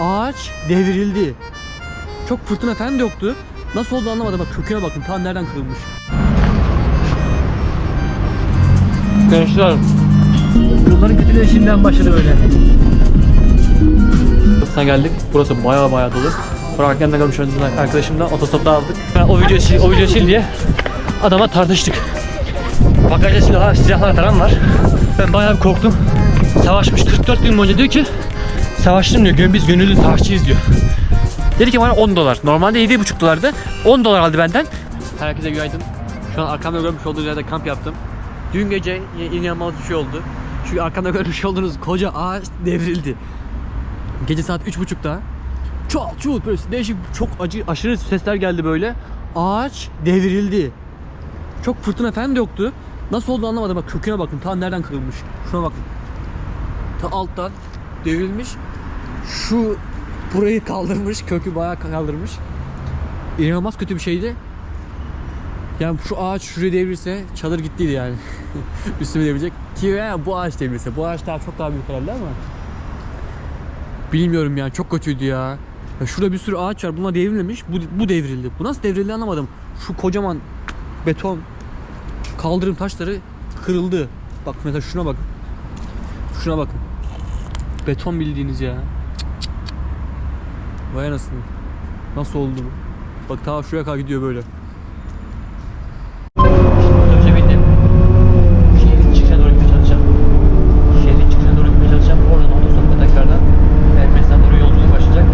ağaç devrildi. Çok fırtına falan da yoktu. Nasıl oldu anlamadım. Bak köküne bakın. Tam nereden kırılmış. Gençler. Yolların kötülüğü şimdiden başladı böyle. Kapısına geldik. Burası baya baya dolu. Erkenden görmüş arkadaşımla otostopta aldık. Ben o video sil, o video sil diye adama tartıştık. Bagajda silahlar, silahlar falan var. Ben bayağı bir korktum. Savaşmış 44 gün boyunca diyor ki Savaştım diyor. Biz gönüllü savaşçıyız diyor. Dedi ki bana 10 dolar. Normalde 7,5 dolardı. 10 dolar aldı benden. Herkese günaydın. Şu an arkamda görmüş olduğunuz yerde kamp yaptım. Dün gece inanılmaz bir şey oldu. Şu arkamda görmüş olduğunuz koca ağaç devrildi. Gece saat 3.30'da çok çok böyle değişik çok acı aşırı sesler geldi böyle. Ağaç devrildi. Çok fırtına falan da yoktu. Nasıl oldu anlamadım. Bak köküne bakın. Ta nereden kırılmış. Şuna bakın. Ta alttan devrilmiş. Şu burayı kaldırmış. Kökü bayağı kaldırmış. İnanılmaz kötü bir şeydi. Yani şu ağaç şuraya devrilse çadır gittiydi yani. Üstüme devrilecek. Ki ya bu ağaç devrilse. Bu ağaç daha çok daha büyük herhalde ama. Bilmiyorum yani çok kötüydü ya. ya. Şurada bir sürü ağaç var. Bunlar devrilmemiş. Bu, bu devrildi. Bu nasıl devrildi anlamadım. Şu kocaman beton kaldırım taşları kırıldı. Bak mesela şuna bak. Şuna bakın. Beton bildiğiniz ya. Vay anasını. Nasıl oldu bu? Bak ta şuraya kadar gidiyor böyle. Otobüse bindim. Şehrin çıkışına doğru gitmeye çalışacağım. Şehrin çıkışına doğru gitmeye çalışacağım. Oradan otostopla tekrardan Ermenistan doğru yolculuk başlayacak.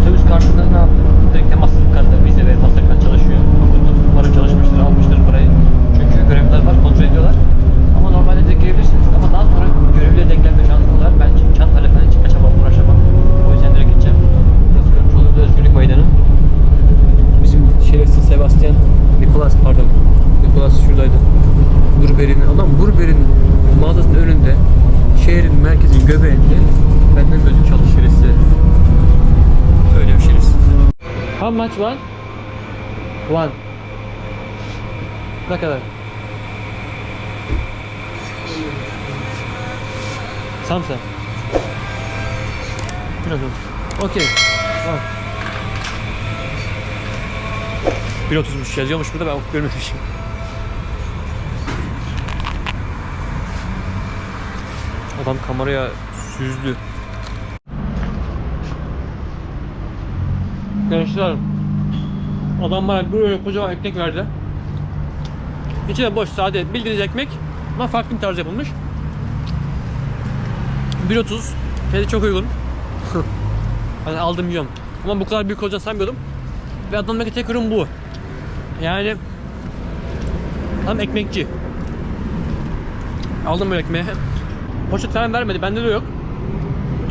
Otobüs kartında ne yaptım? Direkt Mastercard kartı, vize ve Mastercard çalışıyor. Okudum. Umarım çalışmıştır, almıştır parayı. Çünkü görevliler var, kontrol ediyorlar. Ama normalde direkt girebilirsiniz. Ama daha sonra görevliye denk gelme şansınız var. Ben şimdi çantayla falan hiç kaçamam, uğraşamam. O yüzden direkt gideceğim. Burası görmüş olduğunuz Özgürlük Meydanı. Bizim şerefsiz Sebastian, Nicholas pardon. Nicholas şuradaydı. Burberry'nin, adam Burberry'nin mağazasının önünde, şehrin merkezinin göbeğinde benden gözü çalış şerefsiz. Öyle bir şerefsiz. How much one? One. Ne kadar? Biraz oldu. Okey. Tamam. 1.30'muş yazıyormuş burada ben görmemişim. Adam kameraya süzdü. Gençler Adam bana böyle kocaman ekmek verdi. İçine boş sade bildiğiniz ekmek ama farklı bir tarz yapılmış. 1.30 fiyatı çok uygun. hani aldım yiyorum. Ama bu kadar büyük olacağını sanmıyordum. Ve adamdaki tek ürün bu. Yani tam ekmekçi. Aldım böyle ekmeği. Poşet falan vermedi. Bende de yok.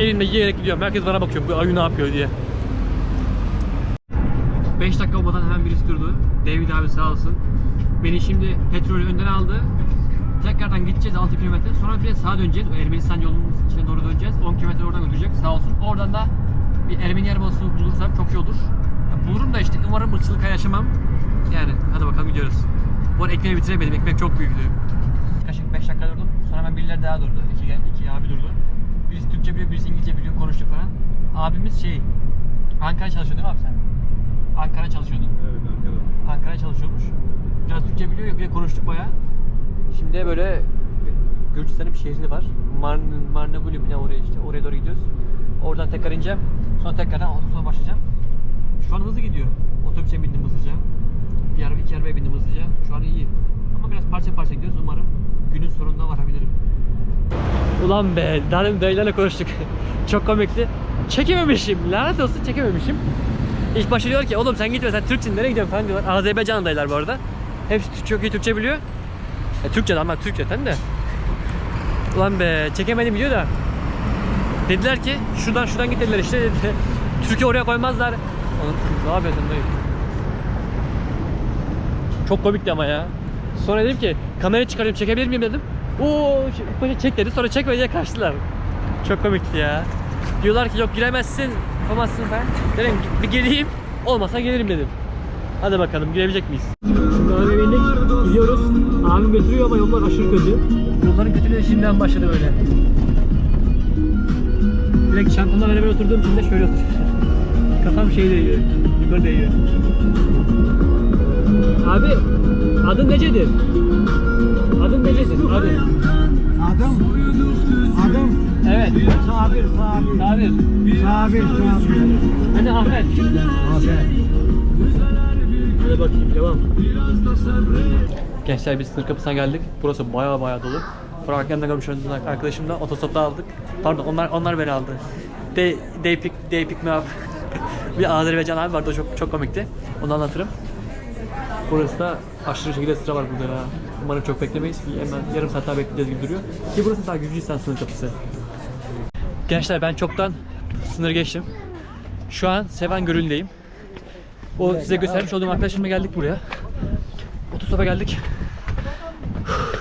Elimde yiyerek gidiyorum. Herkes bana bakıyor. Bu ayı ne yapıyor diye. 5 dakika olmadan hemen birisi durdu. David abi sağ olsun. Beni şimdi petrolü önden aldı. Tekrardan gideceğiz 6 kilometre. Sonra bir sağa döneceğiz. O Ermenistan yolunun içine doğru döneceğiz. 10 kilometre oradan götürecek sağ olsun. Oradan da bir Ermeni arabası bulursam çok iyi olur. Ya bulurum da işte umarım ırkçılık yaşamam. Yani hadi bakalım gidiyoruz. Bu arada ekmeği bitiremedim. Ekmek çok büyüktü. Yaklaşık 5 dakika durdum. Sonra hemen birileri daha durdu. İki, iki abi durdu. Birisi Türkçe biliyor, birisi İngilizce biliyor. Konuştuk falan. Abimiz şey, Ankara çalışıyor değil mi abi sen? Ankara çalışıyordun. Evet Ankara. Ankara çalışıyormuş. Biraz Türkçe biliyor, bir de konuştuk bayağı. Şimdi böyle Gürcistan'ın bir şehri var. Marn Marnavuli mi ne oraya işte. Oraya doğru gidiyoruz. Oradan tekrar ineceğim. Sonra tekrardan otobüse başlayacağım. Şu an hızlı gidiyor. Otobüse bindim hızlıca. Bir araba, iki arabaya bindim hızlıca. Şu an iyi. Ama biraz parça parça gidiyoruz. Umarım günün sonunda varabilirim. Ulan be, daha demin dayılarla konuştuk. Çok komikti. Çekememişim. Lanet olsun çekememişim. İlk başta diyor ki oğlum sen gitme sen Türksün nereye gidiyorsun falan diyorlar. Azerbaycanlı dayılar bu arada. Hepsi Türk- çok iyi Türkçe biliyor. E, Türkçe ama Türkçe zaten de. Ulan be çekemedim diyor da. Dediler ki şuradan şuradan git dediler işte. Türkiye oraya koymazlar. Oğlum ne yapıyorsun dayı? Çok komikti ama ya. Sonra dedim ki kamera çıkarayım çekebilir miyim dedim. Oo çek dedi sonra çekme diye kaçtılar. Çok komikti ya. Diyorlar ki yok giremezsin yapamazsın falan. Dedim bir geleyim olmasa gelirim dedim. Hadi bakalım girebilecek miyiz? Arabaya bindik gidiyoruz. Abim götürüyor ama yollar aşırı kötü. Yolların kötülüğü şimdiden başladı böyle. Direkt çantamla beraber oturduğum için de şöyle otur. Kafam şey değiyor. Yukarı değiyor. Abi adın necedir? Adın necedir? Adın. Adım, adım Evet. Sabir, Sabir. Sabir. Sabir, Sabir. Hani Ahmet. Abi. Hadi bakayım devam. Gençler biz sınır kapısına geldik. Burası baya baya dolu. De görmüş olduğunuz arkadaşımla otostopta aldık. Pardon onlar onlar beni aldı. They, they, pick, they pick me up. bir Azerbaycan abi vardı o çok, çok komikti. Onu anlatırım. Burası da aşırı şekilde sıra var burada ya. Umarım çok beklemeyiz. Hemen yarım saat daha bekleyeceğiz gibi duruyor. Ki burası daha Gürcistan sınır kapısı. Gençler ben çoktan sınır geçtim. Şu an Seven Gölü'ndeyim. O size göstermiş olduğum arkadaşımla geldik buraya. Otostopa geldik.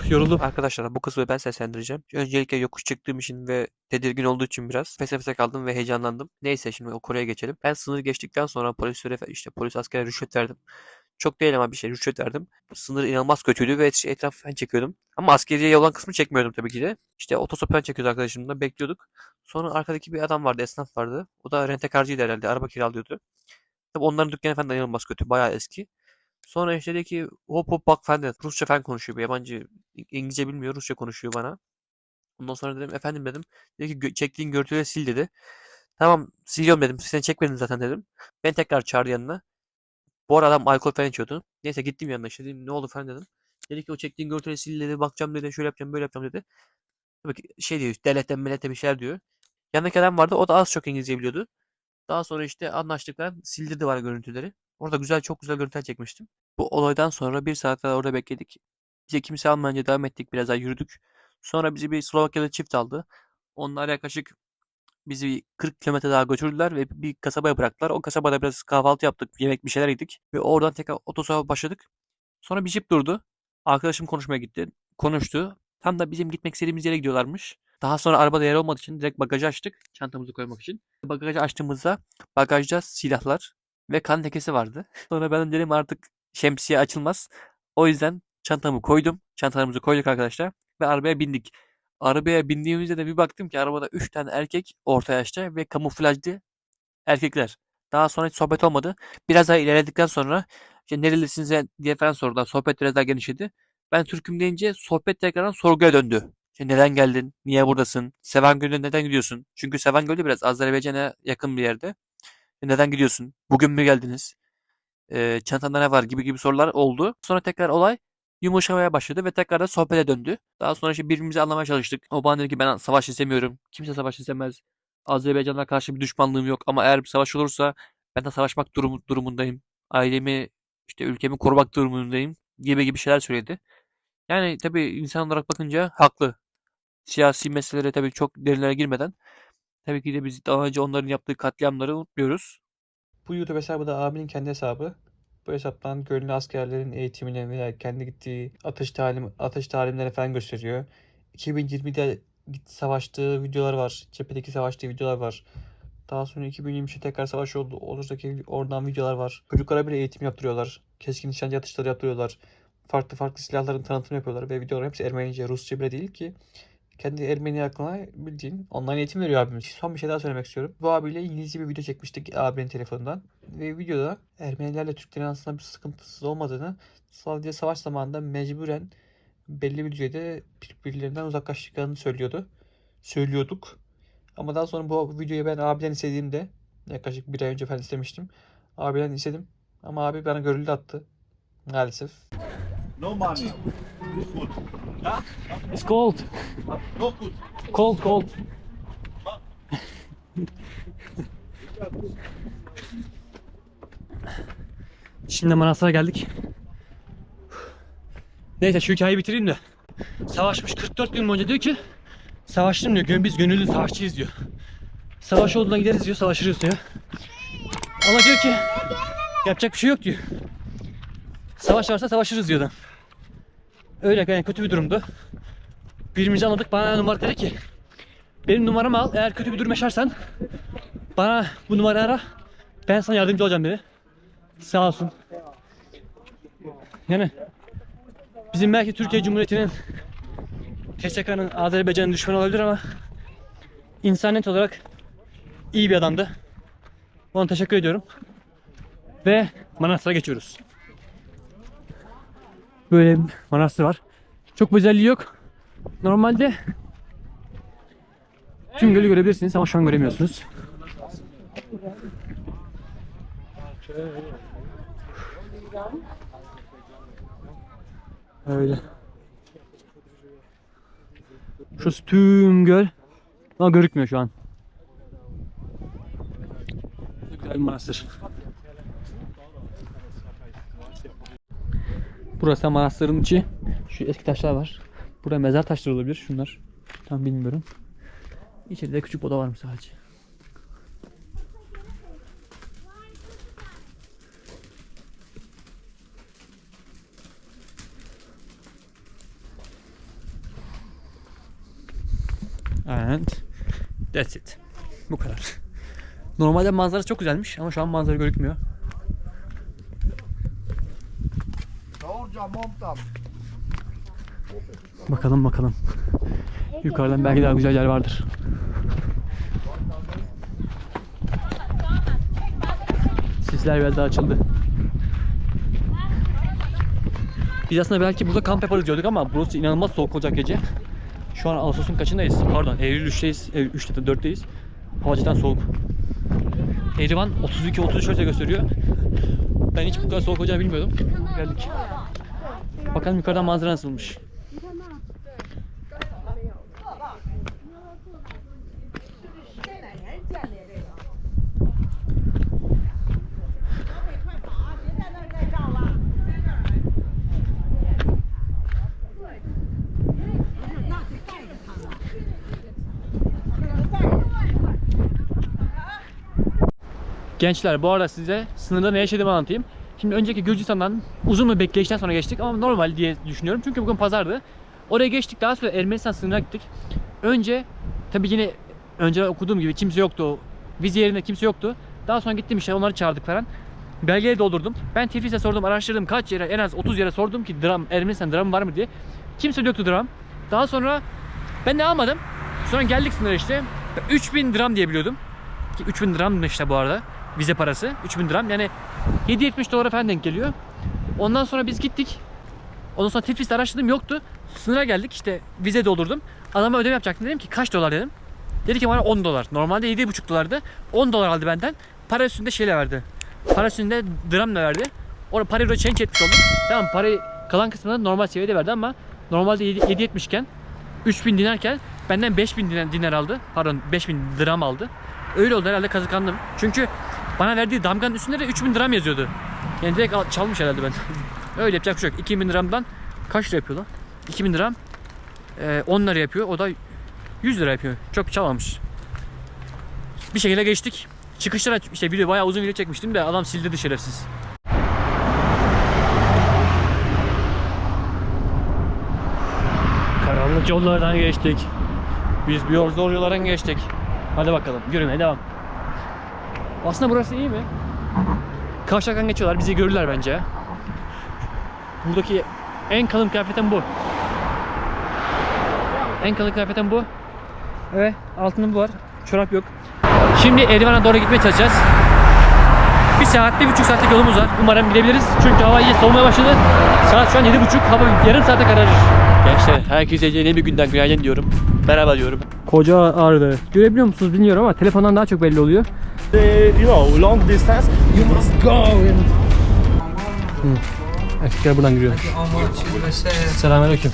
Yoruldum. Arkadaşlar bu kısmı ben seslendireceğim. Öncelikle yokuş çıktığım için ve tedirgin olduğu için biraz fese fese kaldım ve heyecanlandım. Neyse şimdi o Kore'ye geçelim. Ben sınır geçtikten sonra polislere işte polis askere rüşvet verdim. Çok değil ama bir şey rüşvet verdim. Sınır inanılmaz kötüydü ve işte etrafı ben çekiyordum. Ama askeriye olan kısmı çekmiyordum tabii ki de. İşte otostop ben çekiyordu arkadaşımla bekliyorduk. Sonra arkadaki bir adam vardı esnaf vardı. O da rentekarcıydı herhalde araba kiralıyordu. Tabii onların dükkanı falan inanılmaz kötü bayağı eski. Sonra işte dedi ki hop hop bak falan dedi. Rusça falan konuşuyor. Bir yabancı İngilizce bilmiyor. Rusça konuşuyor bana. Ondan sonra dedim efendim dedim. Dedi ki "Gö- çektiğin görüntüleri sil dedi. Tamam siliyorum dedim. Sen çekmedin zaten dedim. Ben tekrar çağırdı yanına. Bu arada adam alkol falan içiyordu. Neyse gittim yanına işte dedim ne oldu falan dedim. Dedi ki o çektiğin görüntüleri sil dedi. Bakacağım dedi. Şöyle yapacağım böyle yapacağım dedi. Tabii ki şey diyor. Devletten millete bir şeyler diyor. Yanındaki adam vardı. O da az çok İngilizce biliyordu. Daha sonra işte anlaştık falan. Sildirdi bana görüntüleri. Orada güzel çok güzel görüntüler çekmiştim. Bu olaydan sonra bir saat kadar orada bekledik. Bize kimse almayınca devam ettik. Biraz daha yürüdük. Sonra bizi bir Slovakyalı çift aldı. Onlar yaklaşık bizi bir 40 kilometre daha götürdüler ve bir kasabaya bıraktılar. O kasabada biraz kahvaltı yaptık. Yemek bir şeyler yedik. Ve oradan tekrar otostopa başladık. Sonra bir jip durdu. Arkadaşım konuşmaya gitti. Konuştu. Tam da bizim gitmek istediğimiz yere gidiyorlarmış. Daha sonra arabada yer olmadığı için direkt bagajı açtık. Çantamızı koymak için. Bagajı açtığımızda bagajda silahlar ve kan lekesi vardı. Sonra ben dedim artık şemsiye açılmaz. O yüzden çantamı koydum. Çantalarımızı koyduk arkadaşlar. Ve arabaya bindik. Arabaya bindiğimizde de bir baktım ki arabada 3 tane erkek orta yaşta ve kamuflajlı erkekler. Daha sonra hiç sohbet olmadı. Biraz daha ilerledikten sonra işte nerelisiniz diye falan sordular. Sohbet biraz daha genişledi. Ben Türk'üm deyince sohbet tekrardan sorguya döndü. İşte neden geldin? Niye buradasın? Sevangöl'e neden gidiyorsun? Çünkü Sevangöl de biraz Azerbaycan'a yakın bir yerde. Neden gidiyorsun? Bugün mü geldiniz? Eee, çantanda ne var gibi gibi sorular oldu. Sonra tekrar olay yumuşamaya başladı ve tekrar da sohbete döndü. Daha sonra işte birbirimizi anlamaya çalıştık. O bana dedi ki ben savaş istemiyorum. Kimse savaş istemez. Azerbaycan'a karşı bir düşmanlığım yok ama eğer bir savaş olursa ben de savaşmak durumu, durumundayım. Ailemi işte ülkemi korumak durumundayım gibi gibi şeyler söyledi. Yani tabii insan olarak bakınca haklı. Siyasi meselelere tabii çok derinlere girmeden tabii ki de biz daha önce onların yaptığı katliamları unutmuyoruz. Bu YouTube hesabı da abinin kendi hesabı. Bu hesaptan gönüllü askerlerin eğitimine veya kendi gittiği atış talim atış talimleri falan gösteriyor. 2020'de git savaştığı videolar var. Cephedeki savaştığı videolar var. Daha sonra 2023'te tekrar savaş oldu. Olursa ki oradan videolar var. Çocuklara bile eğitim yaptırıyorlar. Keskin nişancı atışları yaptırıyorlar. Farklı farklı silahların tanıtımını yapıyorlar ve videolar hepsi Ermenice, Rusça bile değil ki. Kendi Ermeni aklına bildiğin online eğitim veriyor abimiz. Son bir şey daha söylemek istiyorum. Bu abiyle İngilizce bir video çekmiştik abinin telefonundan. Ve videoda Ermenilerle Türklerin aslında bir sıkıntısı olmadığını sadece savaş zamanında mecburen belli bir düzeyde birbirlerinden uzaklaştıklarını söylüyordu. Söylüyorduk. Ama daha sonra bu videoyu ben abiden istediğimde yaklaşık bir ay önce falan istemiştim. Abiden istedim. Ama abi bana görüldü attı. Maalesef. No money. Good. It's cold. No good. Cold, cold. Şimdi Manastır'a geldik. Neyse şu hikayeyi bitireyim de. Savaşmış 44 gün boyunca diyor ki Savaştım diyor. Biz gönüllü savaşçıyız diyor. Savaş olduğuna gideriz diyor. Savaşırız diyor. Ama diyor ki yapacak bir şey yok diyor. Savaş varsa savaşırız diyor adam. Öyle yani kötü bir durumdu. Birbirimizi anladık. Bana numara dedi ki benim numaramı al. Eğer kötü bir durum yaşarsan bana bu numarayı ara. Ben sana yardımcı olacağım dedi. Sağ olsun. Yani bizim belki Türkiye Cumhuriyeti'nin TSK'nın Azerbaycan'ın düşmanı olabilir ama insaniyet olarak iyi bir adamdı. Ona teşekkür ediyorum. Ve Manastır'a geçiyoruz. Böyle bir manastır var. Çok özelliği yok. Normalde tüm gölü görebilirsiniz ama şu an göremiyorsunuz. Öyle. Şurası tüm göl. Ama görükmüyor şu an. Güzel bir manastır. Burası manastırın içi. Şu eski taşlar var. Burada mezar taşları olabilir şunlar. Tam bilmiyorum. İçeride küçük oda varmış sadece. And that's it. Bu kadar. Normalde manzarası çok güzelmiş ama şu an manzara görükmüyor. Bakalım bakalım. Yukarıdan belki daha güzel yer vardır. Sisler biraz daha açıldı. Biz aslında belki burada kamp yaparız diyorduk ama burası inanılmaz soğuk olacak gece. Şu an Ağustos'un kaçındayız? Pardon Eylül 3'teyiz. Eylül 3'te de 4'teyiz. Hava soğuk. Erivan 32-33 derece gösteriyor. Ben hiç bu kadar soğuk olacağını bilmiyordum. Geldik. Bakalım yukarıdan manzara nasılmış. Gençler bu arada size sınırda ne yaşadığımı anlatayım. Şimdi önceki Gürcistan'dan uzun bir bekleyişten sonra geçtik ama normal diye düşünüyorum. Çünkü bugün pazardı. Oraya geçtik daha sonra Ermenistan sınırına gittik. Önce tabii yine önce okuduğum gibi kimse yoktu. Vize yerinde kimse yoktu. Daha sonra gittim işte onları çağırdık falan. Belgeleri doldurdum. Ben Tiflis'e sordum, araştırdım kaç yere, en az 30 yere sordum ki dram, Ermenistan dram var mı diye. Kimse yoktu dram. Daha sonra ben de almadım. Sonra geldik sınıra işte. 3000 dram diye biliyordum. Ki 3000 dram işte bu arada. Vize parası. 3000 dram. Yani 7-70 dolara falan denk geliyor. Ondan sonra biz gittik. Ondan sonra Tiflis'te araştırdım yoktu. Sınıra geldik işte vize doldurdum. Adama ödeme yapacaktım dedim ki kaç dolar dedim. Dedi ki bana 10 dolar. Normalde 7,5 dolardı. 10 dolar aldı benden. Para üstünde şeyle verdi. Para üstünde dramla verdi. Orada parayı da change etmiş oldum. Tamam parayı kalan kısmını normal seviyede verdi ama normalde 7.70 iken 3000 dinarken benden 5000 dinar, aldı. Pardon 5000 dram aldı. Öyle oldu herhalde kazıklandım. Çünkü bana verdiği damganın üstünde de 3000 dram yazıyordu. Yani direkt al- çalmış herhalde ben. Öyle yapacak bir şey yok. 2000 dramdan kaç lira yapıyor lan? 2000 dram e, 10 lira yapıyor. O da 100 lira yapıyor. Çok çalmamış. Bir şekilde geçtik. Çıkışlara işte video bayağı uzun video çekmiştim de adam sildirdi şerefsiz. Karanlık yollardan geçtik. Biz bir zor yollardan geçtik. Hadi bakalım yürümeye devam. Aslında burası iyi mi? Kavşaktan geçiyorlar bizi görürler bence. Buradaki en kalın kıyafetim bu. En kalın kıyafetim bu. Ve altında bu var. Çorap yok. Şimdi Erivan'a doğru gitmeye çalışacağız. Bir saat, bir buçuk saatlik yolumuz var. Umarım gidebiliriz. Çünkü hava iyice soğumaya başladı. Saat şu an yedi buçuk. Hava yarım saate kararır. Gençler herkese yeni bir günden günaydın diyorum. Merhaba diyorum. Koca ağrıdı. Görebiliyor musunuz bilmiyorum ama telefondan daha çok belli oluyor the you know long distance, you must go in. Hmm. Erkekler buradan giriyormuş. Selamünaleyküm.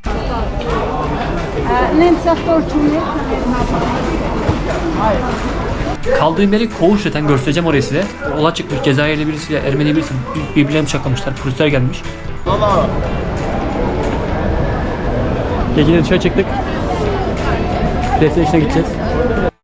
Kaldığım yeri koğuş zaten göstereceğim orayı size. Ola çıkmış Cezayirli birisiyle Ermeni birisi birbirlerini çaklamışlar. Polisler gelmiş. Baba. Gecini dışarı çıktık. Defne işine gideceğiz.